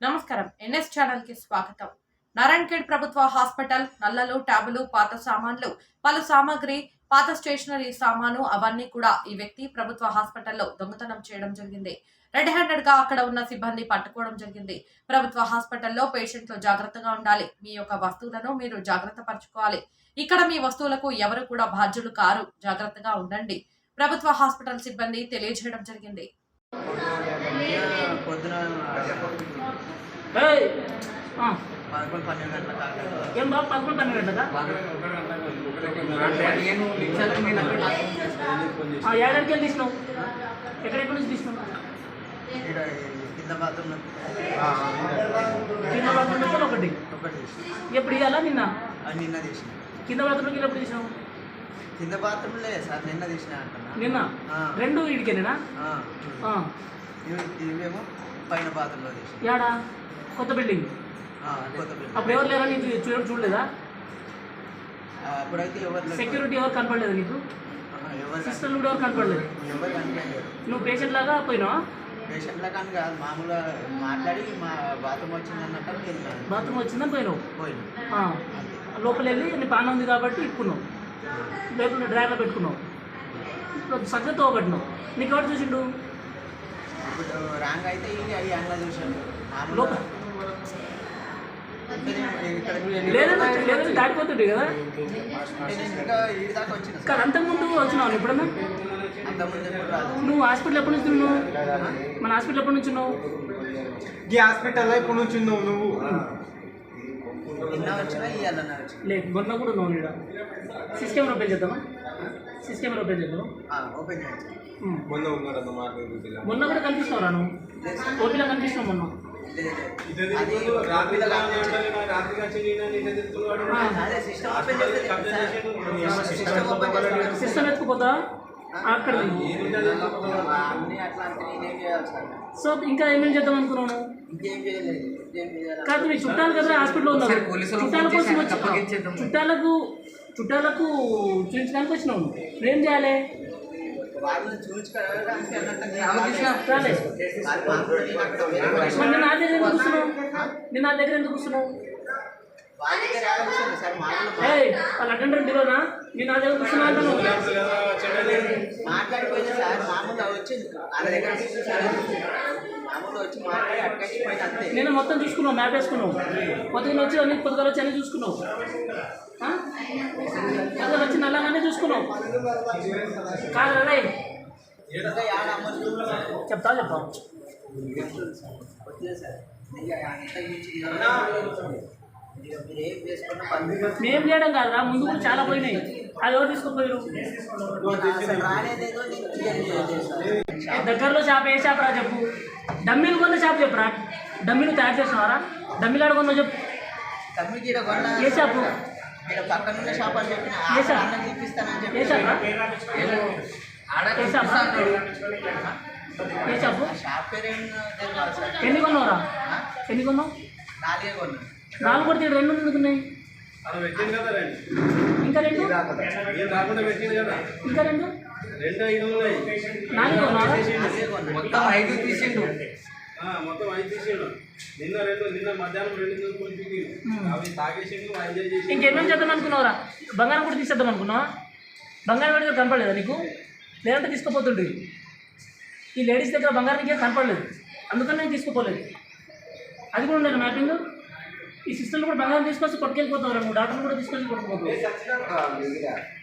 నమస్కారం. ఎన్ఎస్ ఛానల్కి స్వాగతం నారాయణఖేడ్ ప్రభుత్వ హాస్పిటల్ నల్లలు ట్యాబులు పాత సామాన్లు పలు సామాగ్రి పాత స్టేషనరీ సామాను అవన్నీ కూడా ఈ వ్యక్తి ప్రభుత్వ హాస్పిటల్లో దొంగతనం చేయడం జరిగింది. రెడ్ హ్యాండెడ్గా అక్కడ ఉన్న సిబ్బంది పట్టుకోవడం జరిగింది. ప్రభుత్వ హాస్పిటల్లో పేషెంట్లు జాగ్రత్తగా ఉండాలి. మీ యొక్క వస్తువులను మీరు జాగ్రత్త పరచుకోవాలి. ఇక్కడ మీ వస్తువులకు ఎవరు కూడా బాధ్యులు కారు. జాగ్రత్తగా ఉండండి. ప్రభుత్వ హాస్పిటల్ సిబ్బంది తెలియజేయడం జరిగింది. పొద్దున ఏయ్! ఆ, పదకొండు పన్నెండు గంటల కాగా ఏం బాబు పదకొండు పన్నెండు ఏడాదికి వెళ్ళి తీసినావు? ఎక్కడెక్కడి నుంచి తీసినావు? కింద బాత్రూమ్ కింద బాత్రూమ్ ఒకటి. ఒకటి ఎప్పుడు ఇవ్వాలా నిన్న? నిన్న తీసిన. కింద బాత్రూమ్కి ఎప్పుడు తీసినావు? కింద బాత్రూమ్ లేదు సార్ నిన్న తీసిన నిన్న. రెండు. ఇవి ఇవేమో పైన బాత్రూంలో తీసిన. యాడా? కొత్త బిల్డింగ్? ఆ, కొత్త బిల్డింగ్. అప్పుడు ఎవరు లేరా నీకు చూడ చూడలేదా? అప్పుడైతే ఎవరు. సెక్యూరిటీ ఎవరు కనపడలేదు నీకు? సిస్టర్లు కూడా ఎవరు కనపడలేదు? ఎవరు నువ్వు పేషెంట్ లాగా పోయినావా? పేషెంట్ల కానీ కాదు మామూలుగా మాట్లాడి మా బాత్రూమ్ వచ్చింది అన్నట్టు బాత్రూమ్ వచ్చిందని పోయినావు? పోయిన. లోపల వెళ్ళి నీ పాన ఉంది కాబట్టి ఇప్పుకున్నావు లోపల డ్రైవర్లో పెట్టుకున్నావు. సగ్గుతో తోగట్టినావు నీకు ఎవరు చూసిండు? లేదని దాటిపోతుండే కదా? కానీ అంతకుముందు వచ్చినావు ఎప్పుడన్నా? ఎప్పుడు నువ్వు హాస్పిటల్ ఎప్పటి నుంచి ఉన్నావు? మన హాస్పిటల్ ఎప్పటి నుంచి ఉన్నావు? ఈ హాస్పిటల్లో ఇప్పుడు నుంచి ఉన్నావు నువ్వు? నిన్న వచ్చినా ఇవాళ వచ్చిన. లేదు మొన్న కూడా ఉన్నావు నీడ సిస్ కెమెరా ఓపెన్ చేద్దామా? సిస్ కెమెరా ఓపెన్ చేద్దాం ఓపెన్ చేయండి. మొన్న ఉన్నాడు మొన్న కూడా కనిపిస్తున్నావు రా నువ్వు ఓపీలో కనిపిస్తున్నావు మొన్న. సిస్టమ్ సిస్టమ్ సిస్టమ్ ఎత్తుకుపోతా అక్కడ సో ఇంకా ఏమేం చేద్దాం చేయాలి? కాదు మీ చుట్టాలు కదా హాస్పిటల్లో ఉన్నారు. చుట్టాల కోసం చుట్టాలకు చుట్టాలకు చూపించడానికి వచ్చినావు నువ్వు. నువ్వేం చేయాలి? నేను నా దగ్గర ఎందుకు కూర్చున్నావు నేను నా దగ్గర ఎందుకు కూర్చున్నావు? వాళ్ళ నేను నా దగ్గర కూర్చున్నా అంటాను మాట్లాడిపోయింది సార్ మామూలుగా వచ్చింది వాళ్ళ దగ్గర నుంచి సార్ మామూలుగా వచ్చి మాట్లాడి అట్టకపోయింది అంతే. నేను మొత్తం చూసుకున్నావు మ్యాప్ వేసుకున్నావు. పొద్దున వచ్చి అన్ని పొద్దుగా వచ్చి అన్ని చూసుకున్నావు. ఆ? పొద్దున వచ్చి నల్లగానే చూసుకున్నావు. కాదు యాడ అమ్మలు చెప్తా చేసుకున్నా మేము చేయడం కాదురా ముందు చాలా పోయినాయి. అది ఎవరు తీసుకుపోయారు దగ్గరలో షాప్ ఏ షాప్ రా చెప్పు. డమ్మిలు కొన్న షాప్ చెప్పురా. డమ్మిలు తయారు చేసినావారా? డమ్మిలు ఆడ చెప్పు. ఏ షాపు? ఉన్న షాప్ అని చెప్పిన ఏ షాప్? ఏ షాప్ రా? ఏ షాప్ ఏ షాపు? షాప్ సార్ ఎన్ని కొన్నావురా? ఎన్ని కొన్నావు? నాలుగే కొన్నా నాలుగు కొడితే రెండు ఎందుకు ఉన్నాయి అలా పెట్టింది కదా రండి. ఇంకా రెండు? ఇంకా రెండు రెండు? ఐదు ఉన్నాయి. నాలుగు కొన్నావా? నాలుగే కొన్నా మొత్తం ఐదు తీసిండు. ఆ, మొత్తం ఐదు తీసిండు. నిన్న రెండు నిన్న మధ్యాహ్నం రెండు తీసుకొని తిరిగిండు. అవి తాగేసిండు ఎంజాయ్ చేసి ఇంకేమేమి చేద్దాం అనుకున్నావురా? బంగారం కూడా తీసేద్దాం అనుకున్నావా? బంగారం పెడితే కనపడలేదా నీకు? లేదంటే తీసుకుపోతుండే. ఈ లేడీస్ దగ్గర బంగారం ఇంకేం కనపడలేదు. అందుకని నేను తీసుకుపోలేదు. అది కూడా ఉండేది మ్యాపింగ్? ఈ సిస్టమ్లో కూడా బంగారం తీసుకొచ్చి కొట్టుకెళ్ళిపోతారు నువ్వు డాక్టర్ కూడా తీసుకొచ్చి పట్టుకుపోతావు